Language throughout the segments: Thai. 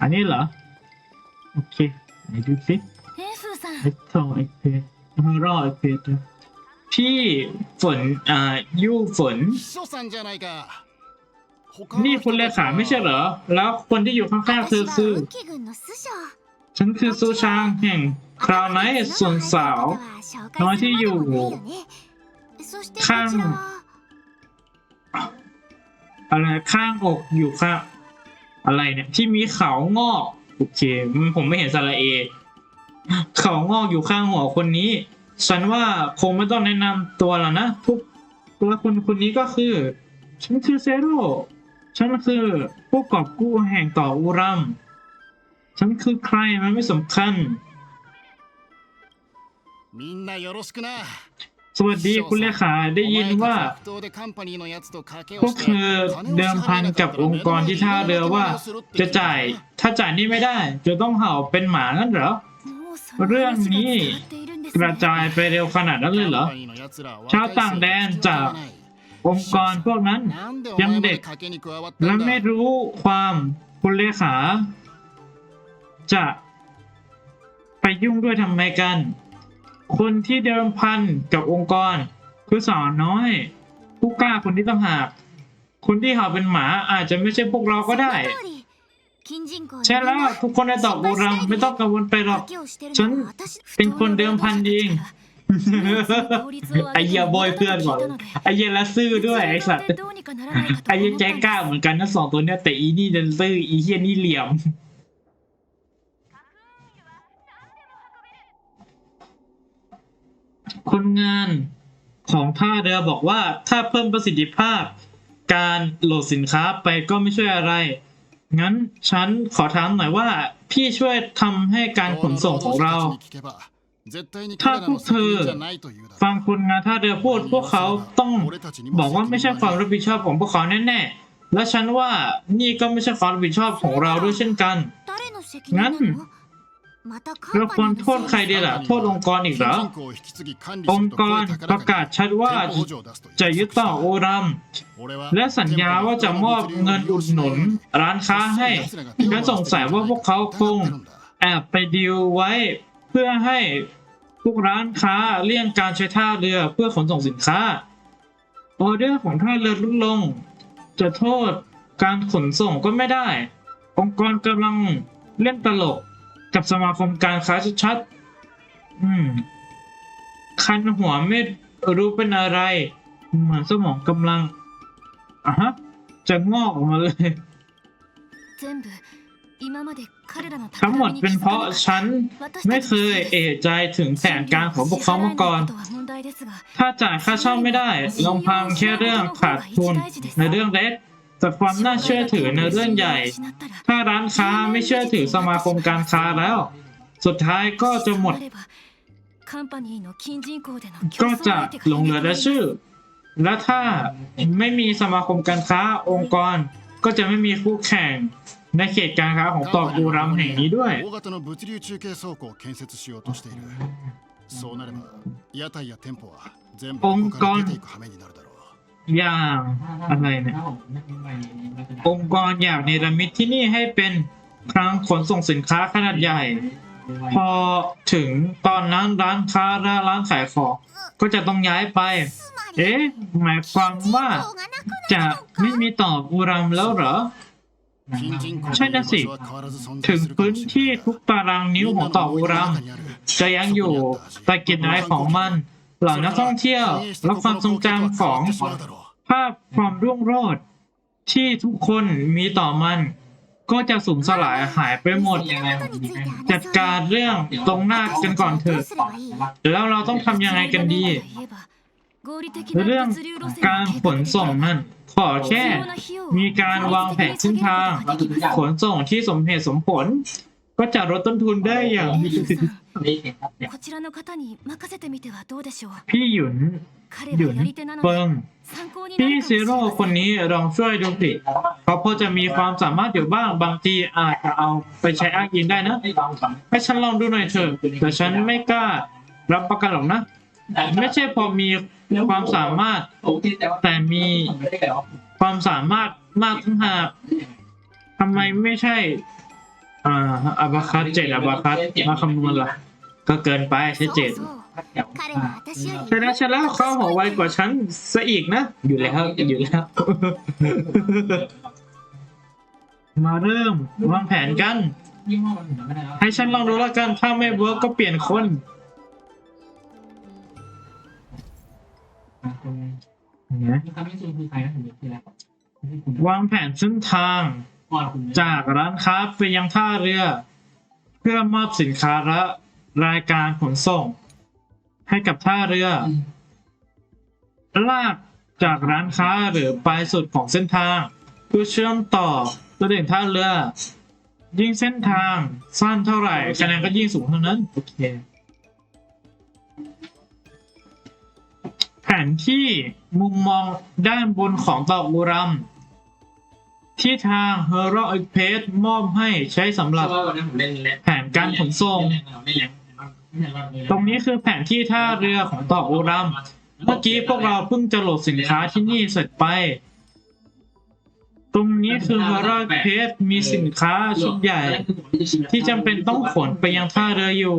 อันนี้เหรอ โอเคไหนดูสิไอโซูซาไองเพจรอไอเพจพี่ฝนอ่ายูฝน นี่คุณเลขาไม่ใช่เหรอ แล้วคนที่อยู่ข้างๆคือคือฉันคือซูชางแห่งคราวไนส่วนสาวน้อยที่อยู่ข้าง อะไรข้างอกอยู่ข้างอะไรเนี่ย ที่มีเขางอกโอเคผมไม่เห็นสระเอ เขางอกอยู่ข้างหัวคนนี้ ฉันว่าคงไม่ต้องแนะนำตัวแล้วนะทุกตัวคนคนนี้ก็คือ ฉันคือเซโร่ฉันคือผู้กอบกู้แห่งต่ออูรัม ฉันคือใครมันไม่สำคัญ สวัสดีคุณเลขาได้ยินว่า พวกเธอเดิมพันกับองค์กรที่ท่าเรือว่า จะจ่ายถ้าจ่ายนี่ไม่ได้ จะต้องเห่าเป็นหมานั่นเหรอ เรื่องนี้กระจายไปเร็วขนาดนั้นเลยเหรอ ชาวต่างแดนจากองค์กรพวกนั้นยังเด็ก และไม่รู้ความคุณเลขา จะไปยุ่งด้วยทำไมกัน คนที่เดิมพันกับองค์กร คือสอนน้อย ผู้กล้าคนที่ต้องหากคนที่ห่าเป็นหมาอาจจะไม่ใช่พวกเราก็ได้ ใช่แล้วทุกคนในตอบโบราไม่ต้องกังวลไปหรอก ฉันเป็นคนเดิมพันเองไอเยียบอยเพื่อนก่อนไอเยียละซื่อด้วยไอสัตว์ไอเยียแจ๊กกล้าเหมือนกันทั้งสองตัวเนี้ยแต่อีนี่เดินซื่ออีเฮียนี่เหลี่ยม คนงานของท่าเรือบอกว่าถ้าเพิ่มประสิทธิภาพ การโหลดสินค้าไปก็ไม่ช่วยอะไร งั้นฉันขอถามหน่อยว่า พี่ช่วยทำให้การขนส่งของเรา ถ้าพวกเธอฟังคนงานท่าเรือพูดพวกเขาต้องบอกว่าไม่ใช่ความรับผิดชอบของพวกเขาแน่ๆและฉันว่านี่ก็ไม่ใช่ความรับผิดชอบของเราด้วยเช่นกัน งั้น เราควรโทษใครดีล่ะ โทษองค์กรอีกเหรอ องค์กรประกาศชัดว่าจะยึดต่อโอรัม และสัญญาว่าจะมอบเงินอุดหนุนร้านค้าให้ฉันสงสัยว่าพวกเขาคงแอบไปดีลไว้ เพื่อให้พวกร้านค้าเลี่ยงการใช้ท่าเรือเพื่อขนส่งสินค้า ออเดอร์ของท่าเรือลดลง จะโทษการขนส่งก็ไม่ได้ องค์กรกำลังเล่นตลก กับสมาคมการค้าชัดๆอืม คันหัวไม่รู้เป็นอะไร เหมือนสมองกำลังอะฮะ จะงอกออกมาเลยทั้งหมดเป็นเพราะฉันไม่เคยเอะใจถึงแผนการของพวกเขามาก่อน ถ้าจ่ายค่าเช่าไม่ได้ลองพังแค่เรื่องขาดทุนในเรื่องเล็ก แต่ความน่าเชื่อถือในเรื่องใหญ่ ถ้าร้านค้าไม่เชื่อถือสมาคมการค้าแล้ว สุดท้ายก็จะหมด ก็จะหลงเหลือแต่ชื่อ และถ้าไม่มีสมาคมการค้าองค์กร ก็จะไม่มีคู่แข่งในเขตการค้าของตอกูรัมแห่งนี้ด้วยองค์กร อย่างอะไรเนี่ย องค์กรอยากเนรมิตที่นี่ให้เป็นคลังขนส่งสินค้าขนาดใหญ่ พอถึงตอนนั้นร้านค้าและร้านขายของก็จะต้องย้ายไป เอ๊ะ หมายความว่าจะไม่มีต่อบูรัมแล้วเหรอ ใช่นะสิ ถึงพื้นที่ทุกตารางนิ้วของต่อบูรัมจะยังอยู่แต่กินอะไรของมัน เหล่านักท่องเที่ยวและความทรงจำของภาพความรุ่งโรจน์ที่ทุกคนมีต่อมัน ก็จะสูญสลายหายไปหมด จัดการเรื่องตรงหน้ากันก่อนเถอะแล้วเราต้องทำยังไงกันดี เรื่องการขนส่งนั่นขอแค่มีการวางแผนเส้นทาง ขนส่งที่สมเหตุสมผล ก็จะลดต้นทุนได้อย่างมีประสิทธิภาพ こちらの方に任せてみてはどうでしょう พี่หยุน 彼 หยุ ら น やり手なの เฟิง で参考にな พี่ るかもし ซี れ โร่ ません คนนี้ลองช่วยดูสิเขาพอจะมีความสามารถอยู่บ้างบางทีอาจจะเอาไปใช้อ้างอิงได้นะ ให้ฉันลองดูหน่อยเถอะแต่ฉันไม่กล้ารับประกันหรอกนะ ไม่ใช่พอมี ความสามารถ แต่มีความสามารถมากทั้งหากทำไมไม่ใช่ อ่าอาบาคัสเจ็ดอาบาคัสมาคำนวณล่ะ ก็เกินไปใช้เจ็ดชนะชนะเข้าหัวไวกว่าฉันซะอีกนะ อยู่แล้วอยู่แล้ว มาเริ่มวางแผนกัน ให้ฉันลองดูแล้วกัน ถ้าไม่เวิร์กก็เปลี่ยนคนวางแผนเส้นทาง จากร้านค้าไปยังท่าเรือ เพื่อมอบสินค้าและรายการขนส่ง ให้กับท่าเรือ ลากจากร้านค้าหรือปลายสุดของเส้นทางเพื่อเชื่อมต่อตัวเด่นท่าเรือ ยิ่งเส้นทางสั้นเท่าไหร่คะแนนก็ยิ่งสูงเท่านั้นโอเคแผนที่มุมมองด้านบนของตอกบุรัม ที่ทาง h e r o e p a c e มอบให้ใช้สำหรับว่าวันนี้ผมเล่นเล่นแผนการขนส่งไม่เล่นตรงนี้คือแผนที่ท่าเรือของตอกบุรัม เมื่อกี้พวกเราเพิ่งจะโหลดสินค้าที่นี่เสร็จไป ตรงนี้คือ h e r o e p a c e มีสินค้าชุดใหญ่ ที่จำเป็นต้องขนไปยังท่าเรืออยู่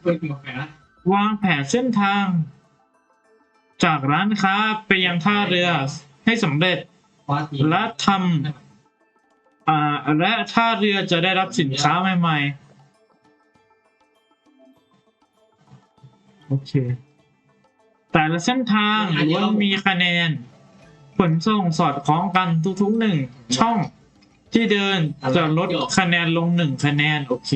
เพื่อกินกาแฟนะวางแผนเส้นทาง จากร้านค้าไปยังท่าเรือให้สำเร็จเพราะทีและทำ อ่าและท่าเรือจะได้รับสินค้าใหม่ๆ โอเค แต่ละเส้นทางล้วนมีคะแนนขนส่งสอดคล้องกันทุกๆหนึ่งช่องที่เดินจะลดคะแนนลงหนึ่งคะแนน โอเค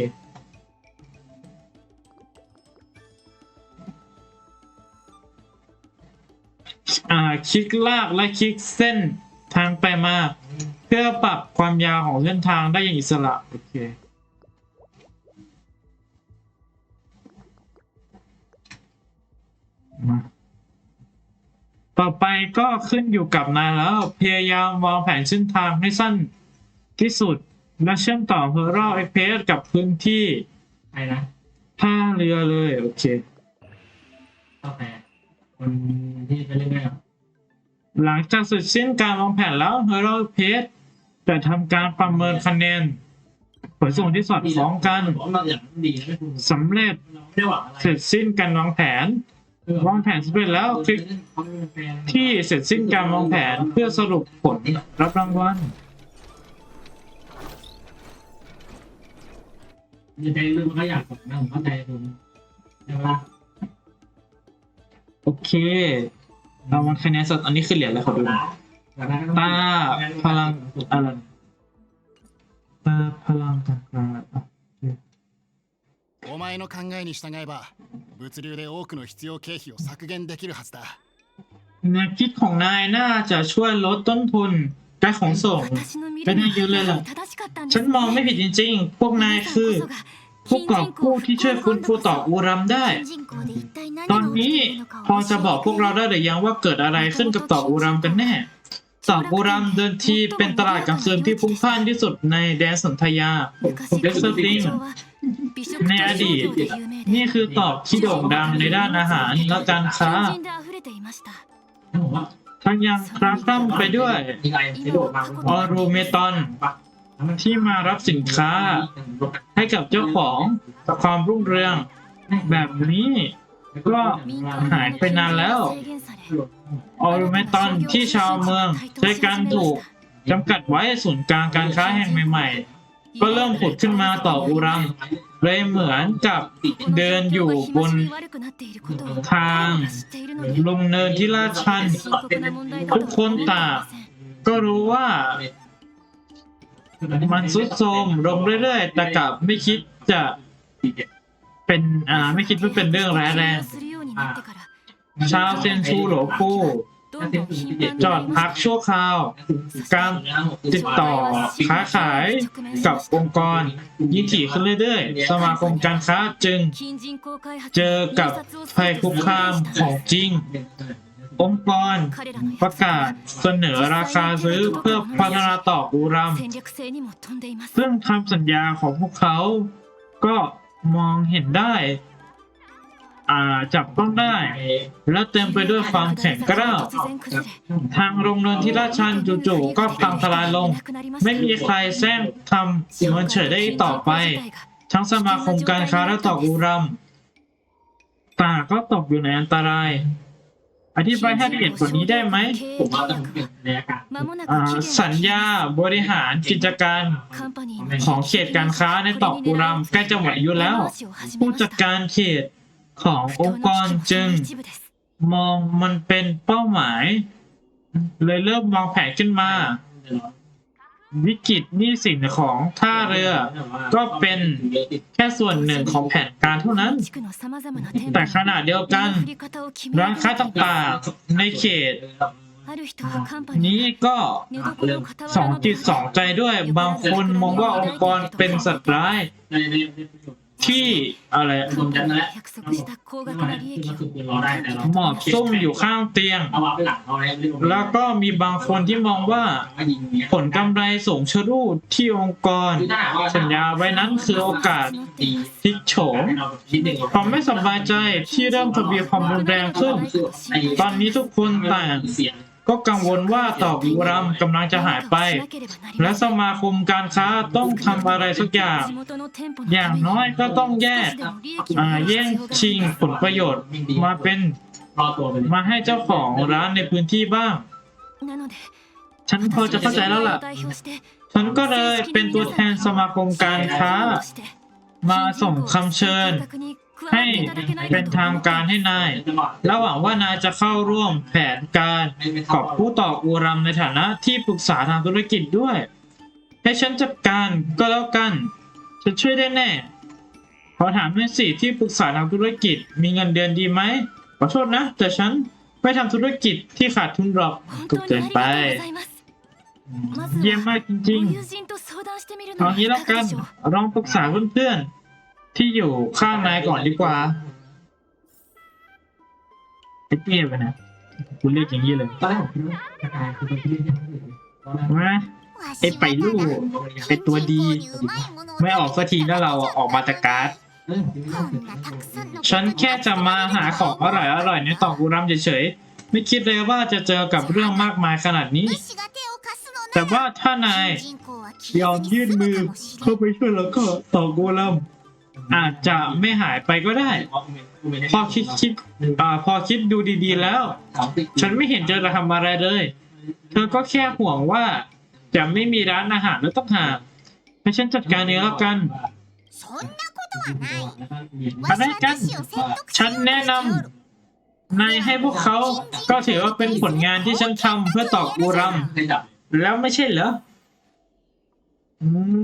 อ่าคลิกลากและคลิกเส้นทางไปมาเพื่อปรับความยาวของเส้นทางได้อย่างอิสระ โอเคมาต่อไปก็ขึ้นอยู่กับนายแล้ว พยายามวางแผนเส้นทางให้สั้นที่สุด และเชื่อมต่อเพอร์รอเอ็กเพสกับพื้นที่ใครนะท่าเรือเลย โอเคกาแฟคนที่ไปเล่นด้วยหลังจากเสร็จสิ้นการวางแผนแล้ว h e r o p a c e จะทำการประเมินคะแนนขนส่งที่สอดคล้องกันเราอย่างดีไม่คุณสำเร็จไม่ได้หวังอะไรเสร็จสิ้นการวางแผน วางแผนสำเร็จแล้วคลิกที่เสร็จสิ้นการวางแผนเพื่อสรุปผลรับรางวัลจะใจเรื่องมันก็อยากผมนะผมเข้าใจคุณใช่ปะโอเครางวัลคะแนนสดอันนี้คือเหรียญอะไรขอดูหน่อย ตาพลังอะไรตาพลังต่างๆอ่ะ お前の考えに従えば物流で多くの必要経費を削減できるはずだ แนวคิดของนายน่าจะช่วยลดต้นทุนการขนส่ง 私の見るเป็นให้เยอะเลยล่ะ 正しかったんです ฉันมองไม่ผิดจริงๆ พวกนายคือ ผู้กอบกู้ที่ช่วยฟื้นฟูต่ออูรัมได้ ตอนนี้พอจะบอกพวกเราได้หรือยังว่าเกิดอะไรขึ้นกับต่ออูรัมกันแน่ สาวโบราณเดินทีเป็นตลาดกลางคืนที่พุ่งพ่านที่สุดในแดนสันทยาเดสติงในอดีต นี่คือตอบที่โด่งดังในด้านอาหารและการค้าทั้งยังคราฟตั้มไปด้วยออรูเมตอนที่มารับสินค้าให้กับเจ้าของความรุ่งเรืองแบบนี้ ก็หายไปนานแล้วออรูเมตอนที่ชาวเมืองใช้การถูกจำกัดไว้ศูนย์กลางการค้าแห่งใหม่ ๆ ก็เริ่มผุดขึ้นมาต่ออูรัมเลยเหมือนกับเดินอยู่บนทางลงเนินที่ลาดชัน ทุกคนต่างก็รู้ว่า มันซุดโทรมลงเรื่อยๆ แต่กลับไม่คิดจะ เป็นอ่าไม่คิดว่าเป็นเรื่องร้ายแรงชาวเซนชูโหลปูจอดพักชั่วคราว การติดต่อค้าขายกับองค์กรยิ่งถี่ขึ้นเรื่อยๆ สมาคมการค้าจึง เจอกับภัยคุกคามของจริง องค์กรประกาศเสนอราคาซื้อเพื่อพัฒนาต่ออูรัมซึ่งคำสัญญาของพวกเขาก็ มองเห็นได้ อ่าจับต้องได้ และเต็มไปด้วยความแข็งกร้าวทางโรงเรือนที่ราชันจู่ๆก็พังทลายลง ไม่มีใครแซงทำเมือนเฉยได้อีกต่อไป ทั้งสมาคมการค้าและตอกอุรัมต่างก็ตกอยู่ในอันตราย อธิบายให้ละเอียดกว่านี้ได้ไหมผมว่าต้องเป็นในอากาศอ่าสัญญาบริหารกิจการของเขตการค้าในตอกอุรัมใกล้จะหมดอายุแล้ว ผู้จัดการเขตขององค์กรจึง มองมันเป็นเป้าหมาย เลยเริ่มวางแผนขึ้นมา วิกฤตหนี้สินของท่าเรือ ก็เป็นแค่ส่วนหนึ่งของแผนการเท่านั้น แต่ขณะเดียวกันร้านค้าต่างๆในเขต นี้ก็สองจิตสองใจด้วยบางคนมองว่าองค์กรเป็นสัตว์ร้ายในใน ที่อะไรผมจำได้รอได้แต่เราหมอบซุ่มอยู่ข้างเตียง เอาวางไปหลังเอาไว้แล้วก็มีบางคนที่มองว่ายิงเนี้ยผลกำไรสูงชะรูดที่องค์กรสัญญาไว้นั้นคือโอกาสดีพลิกโฉมนิดหนึ่งความไม่สบายใจที่เริ่มทวีความรุนแรงขึ้น ตอนนี้ทุกคนต่างเสียง ก็กังวลว่าต่อบุรัมกำลังจะหายไป และสมาคมการค้าต้องทำอะไรสักอย่าง อย่างน้อยก็ต้องแยกอ่าแย่งชิงผลประโยชน์มาเป็นมาให้เจ้าของร้านในพื้นที่บ้าง ฉันพอจะเข้าใจแล้วล่ะ ฉันก็เลยเป็นตัวแทนสมาคมการค้า มาส่งคำเชิญ ให้เป็นทางการให้นาย และหวังว่านายจะเข้าร่วมแผนการกับผู้ต่ออูรัมในฐานะที่ปรึกษาทางธุรกิจด้วย ให้ฉันจัดการก็แล้วกันฉันช่วยได้แน่ ขอถามหน่อยสิที่ปรึกษาทางธุรกิจมีเงินเดือนดีไหมขอโทษนะ แต่ฉันไม่ทำธุรกิจที่ขาดทุนหรอกก็เกินไป เยี่ยมมากจริงๆเอางี้แล้วกันลองปรึกษาเพื่อนๆ ที่อยู่ข้างนายก่อนดีกว่าไอ้เตี้ยไปนะคุณเรียกอย่างนี้เลยตอนแรกผมคิดว่ากระจายคือตัวที่เล่นยังไม่ถึงตอนแรกว่าไอ้ไปลูกเป็นตัวดี ไม่ออกสักทีแล้วเราอะออกมาจากการ์ดเออไม่ต้องถึงฉันแค่จะมาหาของอร่อยๆในตอกอุรัมเฉยๆไม่คิดเลยว่าจะเจอกับเรื่องมากมายขนาดนี้ แต่ว่าถ้านายยอมยื่นมือเข้าไปช่วยแล้วก็ตอกอุรัม อาจจะไม่หายไปก็ได้ พอคิดคิดอ่าพอคิดดูดีๆแล้ว ฉันไม่เห็นจะทำอะไรเลย เธอก็แค่ห่วงว่า จะไม่มีร้านอาหารแล้วต้องหาให้ฉันจัดการเองแล้วกันอะไรกัน ฉันแนะนำนายให้พวกเขาก็ถือว่าเป็นผลงานที่ฉันทำเพื่อตอกอูรัมเคยจับแล้วไม่ใช่เหรอ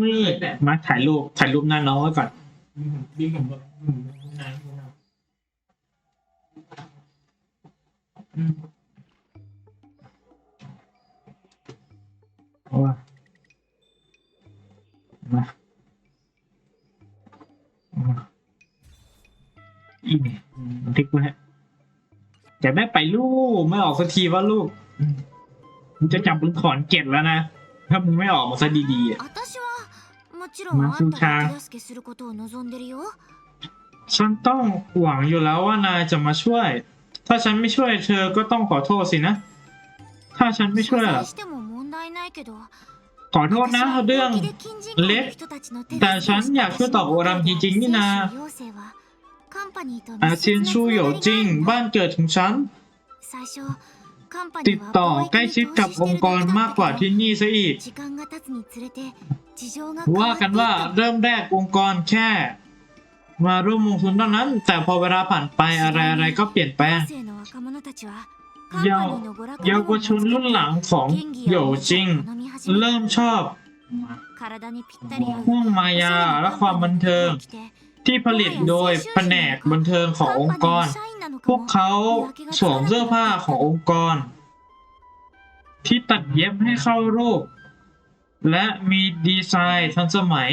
นี่มาถ่ายรูปถ่ายรูปหน้าน้องไว้ก่อน มีผมแบบนานอืมเอาว่ามาเอามาอีนี่บันทึกไว้จะไม่ไปลูกไม่ออกสักทีว่าลูกมึงจะจับมึงถอนเกล็ดแล้วนะ ถ้ามึงไม่ออกมาซะดีๆอะも ちろんあんたが手助けすることを望んでるよ ฉันต้องหวังอยู่แล้วว่านายจะมาช่วย ถ้าฉันไม่ช่วยเธอก็ต้องขอโทษสินะ ถ้าฉันไม่ช่วย 謝 อะ 罪しても問題ないけど ขอโทษนะเรื่อง เล็ก แต่ฉันอยากช่วยตอบโอรัมจริงๆนี่นา อาเซียนชูโหยจริง บ้านเกิดของฉัน ติดต่อใกล้ชิดกับองค์กรมากกว่าที่นี่ซะอีก ว่ากันว่าเริ่มแรกองค์กรแค่ มาร่วมลงทุนเท่านั้น แต่พอเวลาผ่านไปอะไรอะไรๆก็เปลี่ยนแปลงเยาเยาวชนรุ่นหลังของโหยจริง เริ่มชอบห่วงมายาและความบันเทิง ที่ผลิตโดยแผนกบันเทิงขององค์กร พวกเขาสวมเสื้อผ้าขององค์กร ที่ตัดเย็บให้เข้ารูป และมีดีไซน์ทันสมัย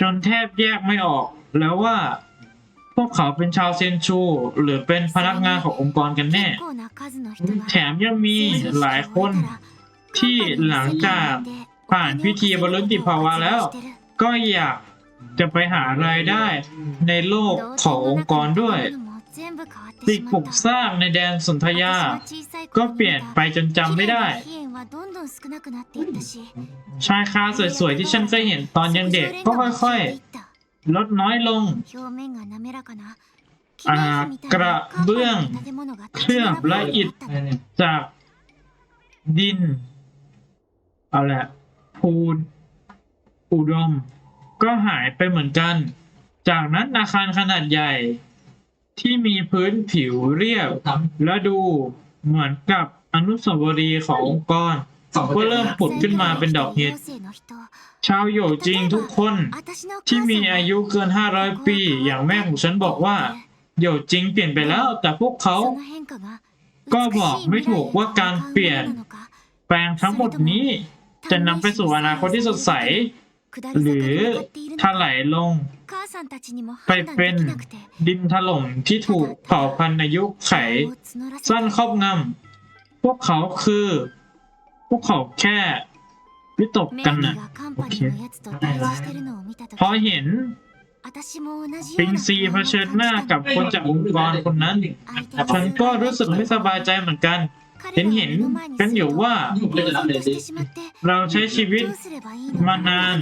จนแทบแยกไม่ออกแล้วว่าพวกเขาเป็นชาวเซนชู หรือเป็นพนักงานขององค์กรกันแน่ แถมยังมีหลายคนที่หลังจากผ่านพิธีบรรลุนิติภาวะแล้ว ก็อยากจะไปหารายได้ในโลกขององค์กรด้วย สิ่งปลูกสร้างในแดนสนธยา ก็เปลี่ยนไปจนจำไม่ได้ ชายคาสวยๆที่ฉันเคยเห็นตอนยังเด็กก็ค่อยๆ ลดน้อยลงอ่ากระเบื้องเคลือบและอิฐอะไรเนี่ยจากดินเอาละพูนอุดม ก็หายไปเหมือนกัน จากนั้นอาคารขนาดใหญ่ ที่มีพื้นผิวเรียบทและดูเหมือนกับอนุสาวรีย์ขององค์กรำสองก็เริ่มผุดขึ้นมาเป็นดอกเห็ด ชาวโยจริงทุกคนที่มีอายุเกิน 500 ปี อย่างแม่ของฉันบอกว่า โยจริงเปลี่ยนไปแล้ว แต่พวกเขา ก็บอกไม่ถูกว่าการเปลี่ยน แปลงทั้งหมดนี้ จะนำไปสู่อนาคตที่สดใส หรือถลายลง ไปเป็นดินถล่มที่ถูกเผ่าพันธุ์อายุคไข สั้นครอบงำพวกเขาคือ พวกเขาแค่วิตกกันนะโอเคพอเห็นปิงซีเผชิญหน้ากับคนจากองค์กรคนนั้น ฉันก็รู้สึกไม่สบายใจเหมือนกัน เห็นเห็นกันอยู่ว่าเราใช้ชีวิตมานาน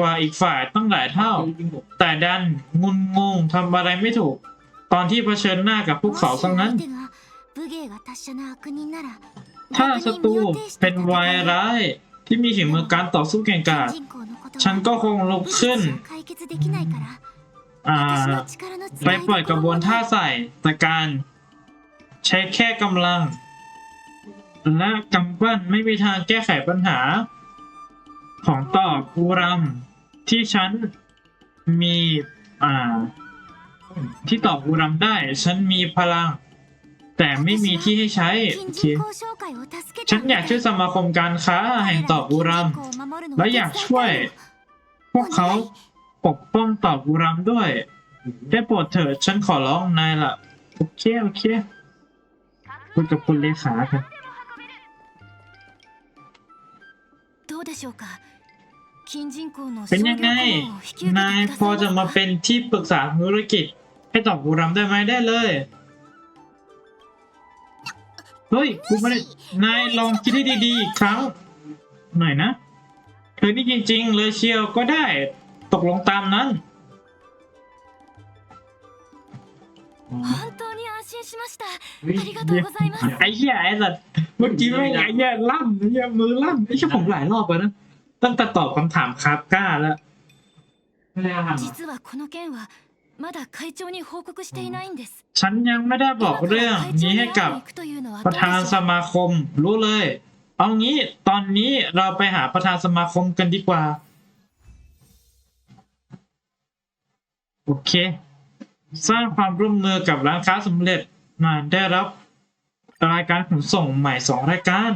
กว่าอีกฝ่ายตั้งหลายเท่า แต่ดันงุนงงทำอะไรไม่ถูก ตอนที่เผชิญหน้ากับพวกเขาทั้งนั้น ถ้าศัตรูเป็นวายร้ายที่มีฝีมือการต่อสู้เก่งกาจฉันก็คงลุกขึ้นอ่าไปปล่อยกระบวนท่าใส่แต่การใช้แค่กำลัง และกำปั้นไม่มีทางแก้ไขปัญหา ของต่อกูรัมที่ฉันมีอ่า ที่ตอบกูรัมได้ ฉันมีพลัง แต่ไม่มีที่ให้ใช้โอเคฉันอยากช่วยสมาคมการค้าแห่งตอบกูรัม และอยากช่วย พวกเขาปกป้องตอบกูรัมด้วย ได้โปรดเถิดฉันขอร้องนายละโอเคโอเคคุยกับคุณเลขาครับ เป็นยังไง นายพอจะมาเป็นที่ปรึกษาธุรกิจ ให้ตอบกูรัมได้ไหมได้เลย เฮ้ยกูไม่ได้นายลองคิดให้ดีๆอีกครั้งหน่อยนะ เธอนี่จริงๆ เลยเชียวก็ได้ ตกลงตามนั้น ไอ้เหี้ยไอ้สัตว์เมื่อกี้ไม่งไอ้เหี้ยลั่นไอ้เหี้ยมือลั่นไอ้เหี้ยผมหลายรอบแล้วนะตั้งแต่ตอบคำถามคาบก้าแล้ว ไม่ได้ทำอ่ะ 実はこの件はまだ会長に報告していないんです ฉันยังไม่ได้บอกเรื่องนี้ให้กับ ประธานสมาคม รู้เลย เอางี้ตอนนี้เราไปหาประธานสมาคมกันดีกว่า โอเค สร้างความร่วมมือกับร้านค้าสำเร็จมาได้รับรายการขนส่งใหม่สองรายการ